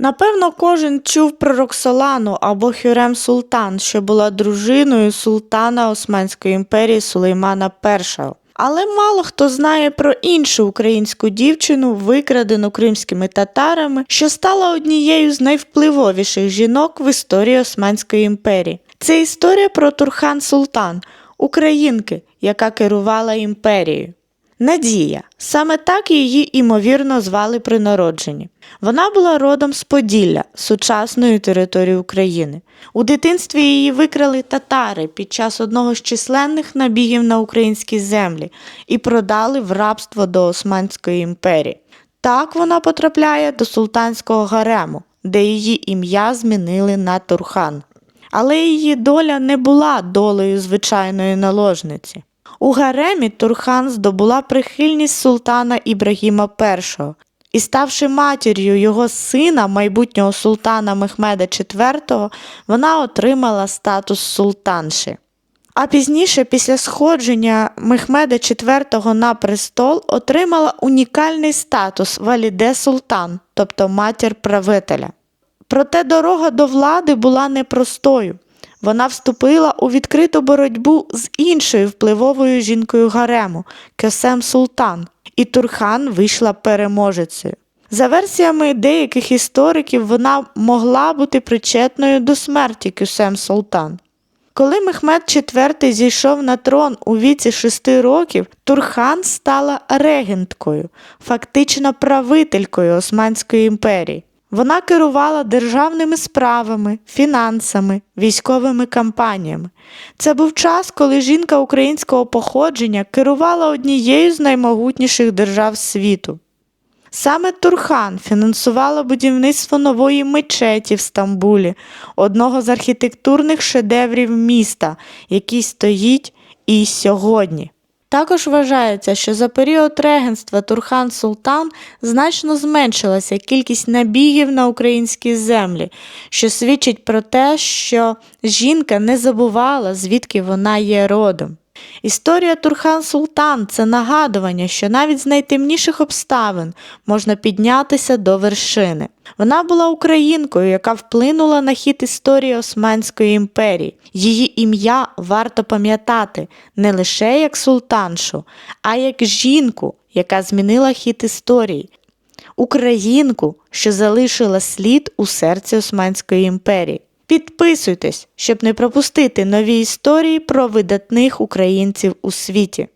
Напевно, кожен чув про Роксолану або Хюрем Султан, що була дружиною султана Османської імперії Сулеймана І. Але мало хто знає про іншу українську дівчину, викрадену кримськими татарами, що стала однією з найвпливовіших жінок в історії Османської імперії. Це історія про Турхан Султан, українки, яка керувала імперією. Надія. Саме так її імовірно звали при народженні. Вона була родом з Поділля, сучасної території України. У дитинстві її викрали татари під час одного з численних набігів на українські землі і продали в рабство до Османської імперії. Так вона потрапляє до султанського гарему, де її ім'я змінили на Турхан. Але її доля не була долею звичайної наложниці. У гаремі Турхан здобула прихильність султана Ібрагіма І і, ставши матір'ю його сина, майбутнього султана Мехмеда IV, вона отримала статус султанши. А пізніше, після сходження Мехмеда IV на престол, отримала унікальний статус валіде султан, тобто матір правителя. Проте дорога до влади була непростою. Вона вступила у відкриту боротьбу з іншою впливовою жінкою гарему Кесем Султан, і Турхан вийшла переможецею. За версіями деяких істориків, вона могла бути причетною до смерті Кюсем Султан. Коли Мехмед IV зійшов на трон у віці шести років, Турхан стала регенткою, фактично правителькою Османської імперії. Вона керувала державними справами, фінансами, військовими кампаніями. Це був час, коли жінка українського походження керувала однією з наймогутніших держав світу. Саме Турхан фінансувала будівництво нової мечеті в Стамбулі, одного з архітектурних шедеврів міста, який стоїть і сьогодні. Також вважається, що за період регенства Турхан Султан значно зменшилася кількість набігів на українські землі, що свідчить про те, що жінка не забувала, звідки вона є родом. Історія Турхан Султан це нагадування, що навіть з найтемніших обставин можна піднятися до вершини. Вона була українкою, яка вплинула на хід історії Османської імперії. Її ім'я варто пам'ятати не лише як султаншу, а як жінку, яка змінила хід історії. Українку, що залишила слід у серці Османської імперії. Підписуйтесь, щоб не пропустити нові історії про видатних українців у світі.